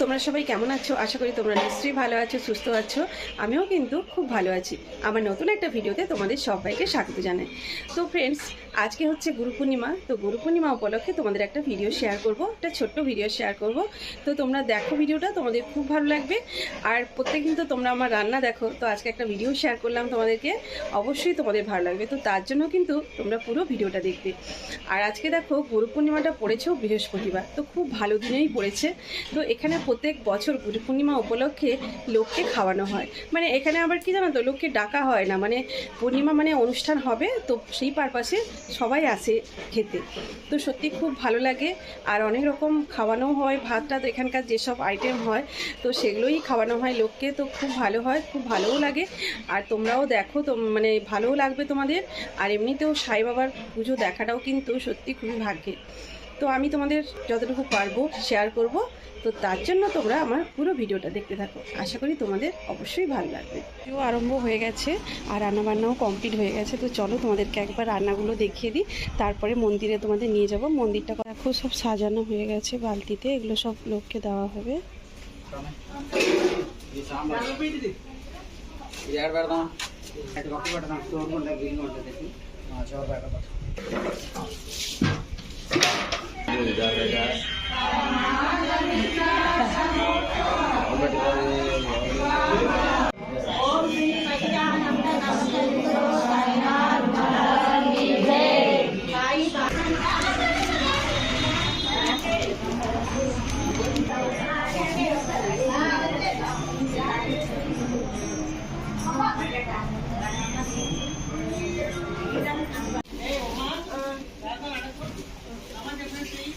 তোমরা সবাই কেমন আছো? আশা করি তোমরা নিশ্চয়ই ভালো আছো, সুস্থ আছো। আমিও কিন্তু খুব ভালো আছি। আমার নতুন একটা ভিডিওতে তোমাদের সবাইকে স্বাগত জানাই। তো ফ্রেন্ডস আজকে হচ্ছে গুরু পূর্ণিমা তো গুরু পূর্ণিমা উপলক্ষে তোমাদের একটা ভিডিও শেয়ার করব, একটা ছোট্ট ভিডিও শেয়ার করব। তো তোমরা দেখো ভিডিওটা, তোমাদের খুব ভালো লাগবে। আর প্রত্যেক কিন্তু তোমরা আমার রান্না দেখো, তো আজকে একটা ভিডিও শেয়ার করলাম তোমাদেরকে। অবশ্যই তোমাদের ভালো লাগবে। তো তার জন্য কিন্তু তোমরা পুরো ভিডিওটা দেখবে। আর আজকে দেখো গুরু পূর্ণিমাটা পড়েছেও বৃহস্পতিবার। তো খুব ভালো দিনেই পড়েছে। তো এখানে প্রত্যেক বছর গুরু পূর্ণিমা উপলক্ষে লোককে খাওয়ানো হয়। মানে এখানে আবার কি জানো তো, লোককে ডাকা হয় না। মানে পূর্ণিমা মানে অনুষ্ঠান হবে, তো সেই পারপাসে সবাই আসে খেতে। তো সত্যি খুব ভালো লাগে। আর অনেক রকম খাওয়ানো হয় ভাত টাত এখানকার যেসব আইটেম হয়, তো সেগুলোই খাওয়ানো হয় লোককে। তো খুব ভালো হয়, খুব ভালোও লাগে। আর তোমরাও দেখো তো মানে ভালোও লাগবে তোমাদের। আর এমনিতেও সাই বাবার পুজো দেখাটাও কিন্তু সত্যি খুবই ভাগ্যের। তো আমি তোমাদের যতটুকু পারব শেয়ার করব। তো তার জন্য তোমরা আমার পুরো ভিডিওটা দেখতে থাকো। আশা করি তোমাদের অবশ্যই ভালো লাগবে। ভিডিও আরম্ভ হয়ে গেছে আর রান্নাবান্নাও কমপ্লিট হয়ে গেছে। তো চলো তোমাদেরকে একবার রান্নাগুলো দেখিয়ে দিই। তারপরে মন্দিরে তোমাদের নিয়ে যাব। মন্দিরটা দেখো সব সাজানো হয়ে গেছে বালতিতে। এগুলো সব লোককে দেওয়া হবে। Thank you.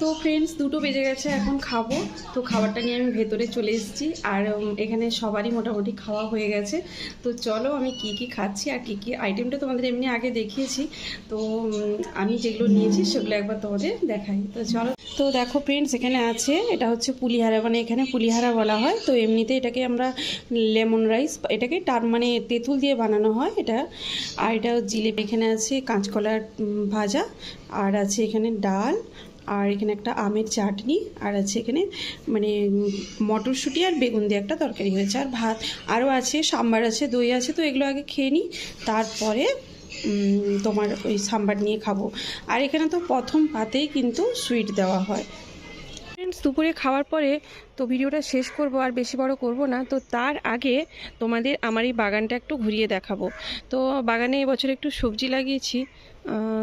তো ফ্রেন্ডস দুটো বেজে গেছে, এখন খাব। তো খাবারটা নিয়ে আমি ভেতরে চলে এসেছি। আর এখানে সবারই মোটামুটি খাওয়া হয়ে গেছে। তো চলো আমি কি কি খাচ্ছি আর কি কি আইটেমটা তোমাদের এমনি আগে দেখিয়েছি। তো আমি যেগুলো নিয়েছি সেগুলো একবার তোমাদের দেখাই। তো চলো। তো দেখো ফ্রেন্ডস এখানে আছে, এটা হচ্ছে পুলিহারা মানে এখানে পুলিহারা বলা হয়। তো এমনিতে এটাকে আমরা লেমন রাইস এটাকে টার মানে তেঁতুল দিয়ে বানানো হয় এটা। আর এটা জিলেপি, এখানে আছে কাঁচকলার ভাজা। আর আছে এখানে ডাল। আর এখানে একটা আমের চাটনি, আর আছে এখানে মানে মটরশুঁটি আর বেগুন দিয়ে একটা তরকারি হয়েছে। আর ভাত, আরও আছে, সাম্বার আছে, দই আছে, তো এগুলো আগে খেয়ে নিই। তারপরে তোমার ওই সাম্বার নিয়ে খাব। আর এখানে তো প্রথম পাতেই কিন্তু সুইট দেওয়া হয়। ফ্রেন্ডস দুপুরে খাওয়ার পরে তো ভিডিওটা শেষ করব, আর বেশি বড় করব না। তো তার আগে তোমাদের আমার এই বাগানটা একটু ঘুরিয়ে দেখাবো। তো বাগানে এবছর একটু সবজি লাগিয়েছি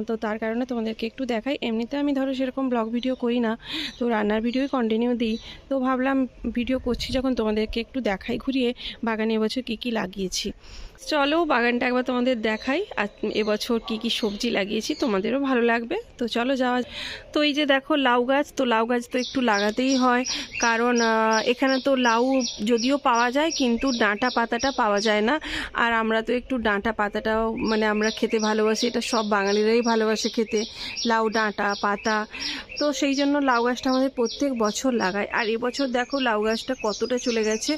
তো তার কারণে তোমাদেরকে একটু দেখাই। এমনিতে আমি ধরো সেরকম ব্লগ ভিডিও করি না, তো রান্নার ভিডিওই কন্টিনিউ দিই। তো ভাবলাম ভিডিও করছি যখন তোমাদেরকে একটু দেখাই ঘুরিয়ে বাগানে এবছর কী কী লাগিয়েছি। চলো বাগানটা একবার তোমাদের দেখাই, আর এবছর কি কি সবজি লাগিয়েছি, তোমাদেরও ভালো লাগবে। তো চলো যাওয়া তো এই যে দেখো লাউ গাছ, তো লাউ গাছ তো একটু লাগাতেই হয়, কারণ এখানে তো লাউ যদিও পাওয়া যায়, কিন্তু ডাঁটা পাতাটা পাওয়া যায় না। আর আমরা তো একটু ডাঁটা পাতাটাও মানে আমরা খেতে ভালোবাসি, এটা সব বাঙালিরাই ভালোবাসে খেতে। লাউ, ডাঁটা, পাতা, তো সেই জন্য লাউ গাছটা আমাদের প্রত্যেক বছর লাগায়। আর এবছর দেখো লাউ গাছটা কতটা চলে গেছে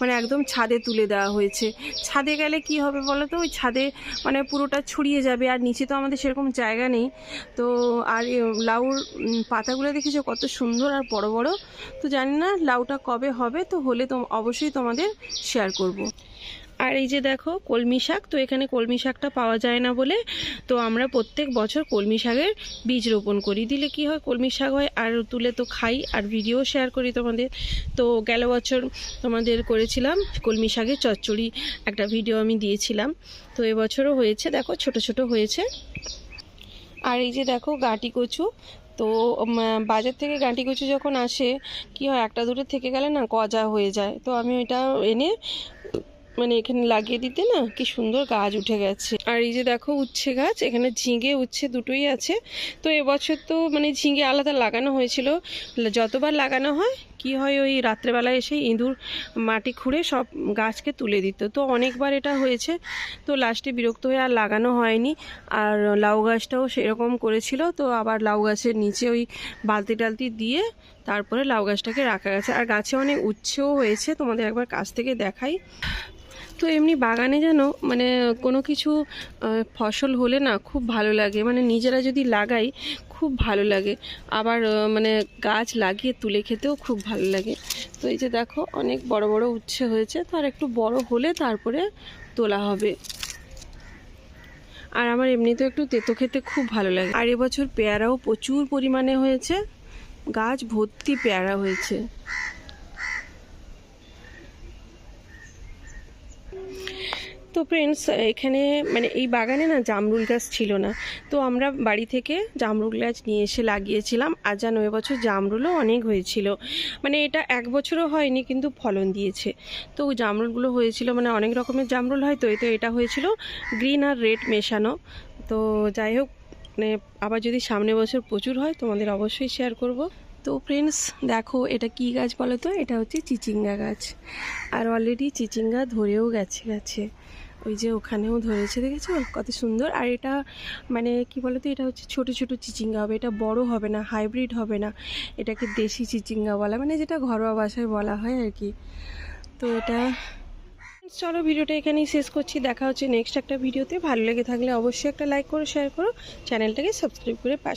মানে একদম ছাদে তুলে দেওয়া হয়েছে। ছাদে গেলে কি হবে বলো তো? ওই ছাদে মানে পুরোটা ছড়িয়ে যাবে, আর নিচে তো আমাদের সেরকম জায়গা নেই। তো আর লাউর পাতাগুলো দেখেছ কত সুন্দর আর বড় বড়? তো জানি না লাউটা কবে হবে তো হলে তো অবশ্যই তোমাদের শেয়ার করব। আর এই যে দেখো, কলমি শাক, তো এখানে কলমি শাকটা পাওয়া যায় না বলে তো আমরা প্রত্যেক বছর কলমি শাকের বীজ রোপণ করি। দিলে কি হয়, কলমি শাক হয়, আর তুলে তো খাই আর ভিডিও শেয়ার করি তোমাদের। তো গেল বছর তোমাদের করেছিলাম কলমি শাকের চচ্চড়ি, একটা ভিডিও আমি দিয়েছিলাম। তো এবছরও হয়েছে, দেখো ছোট ছোট হয়েছে। আর এই যে দেখো, গাটি কচু তো বাজার থেকে গাঁটি কুচি যখন আসে, কি হয়, একটা দুটো থেকে গেলে না গজা হয়ে যায়। তো আমি ওইটা এনে মানে এখানে লাগিয়ে দিতে না কি সুন্দর গাছ উঠে গেছে। আর এই যে দেখো উচ্ছে গাছ, এখানে ঝিঙে, উচ্ছে দুটোই আছে। তো এবছর তো মানে ঝিঙে আলাদা লাগানো হয়েছিল। যতবার লাগানো হয়, কি হয় ওই রাত্রেবেলায় এসে ইঁদুর মাটি খুঁড়ে সব গাছকে তুলে দিত। তো অনেকবার এটা হয়েছে, তো লাস্টে বিরক্ত হয়ে আর লাগানো হয়নি। আর লাউ গাছটাও সেরকম করেছিল, তো আবার লাউ গাছের নিচে ওই বালতি টালতি দিয়ে তারপরে লাউ গাছটাকে রাখা গেছে। আর গাছে অনেক উচ্ছেও হয়েছে, তোমাদের একবার কাছ থেকে দেখাই। তো এমনি বাগানে যেন মানে কোনো কিছু ফসল হলে না খুব ভালো লাগে। মানে নিজেরা যদি লাগাই, খুব ভালো লাগে। আবার মানে গাছ লাগিয়ে তুলে খেতেও খুব ভালো লাগে। তো এই যে দেখো, অনেক বড় বড় উচ্ছে হয়েছে। তার একটু বড় হলে তারপরে তোলা হবে। আর আমার এমনিতেও একটু তেতো খেতে খুব ভালো লাগে। আর এবছর পেয়ারাও প্রচুর পরিমাণে হয়েছে। গাছ ভর্তি পেয়ারা হয়েছে। তো ফ্রেন্ডস এখানে মানে এই বাগানে না জামরুল গাছ ছিল না। তো আমরা বাড়ি থেকে জামরুল গাছ নিয়ে এসে লাগিয়েছিলাম। আর যেন বছর জামরুলও অনেক হয়েছিল। মানে এটা এক বছরও হয়নি, কিন্তু ফলন দিয়েছে। তো জামরুলগুলো হয়েছিল মানে অনেক রকমের জামরুল হয় তো তো এটা হয়েছিল গ্রিন আর রেড মেশানো। তো যাই হোক মানে আবার যদি সামনে বছর প্রচুর হয়, তোমাদের অবশ্যই শেয়ার করব। তো ফ্রেন্ডস দেখো এটা কি গাছ বলো তো? এটা হচ্ছে চিচিঙ্গা গাছ। আর অলরেডি চিচিঙ্গা ধরেও গেছে গেছে। ওই যে ওখানেও ধরেছে, দেখেছ? কত সুন্দর। আর এটা মানে কি বলতো এটা হচ্ছে ছোট ছোট চিচিঙ্গা হবে। এটা বড় হবে না হাইব্রিড হবে না। এটাকে দেশি চিচিঙ্গা বলা মানে যেটা ঘরোয়া ভাষায় বলা হয় আর কি। তো এটা চলো ভিডিওটা এখানেই শেষ করছি। দেখা হচ্ছে নেক্সট একটা ভিডিওতে। ভালো লেগে থাকলে অবশ্যই একটা লাইক করো শেয়ার করো। চ্যানেলটাকে সাবস্ক্রাইব করে পাশে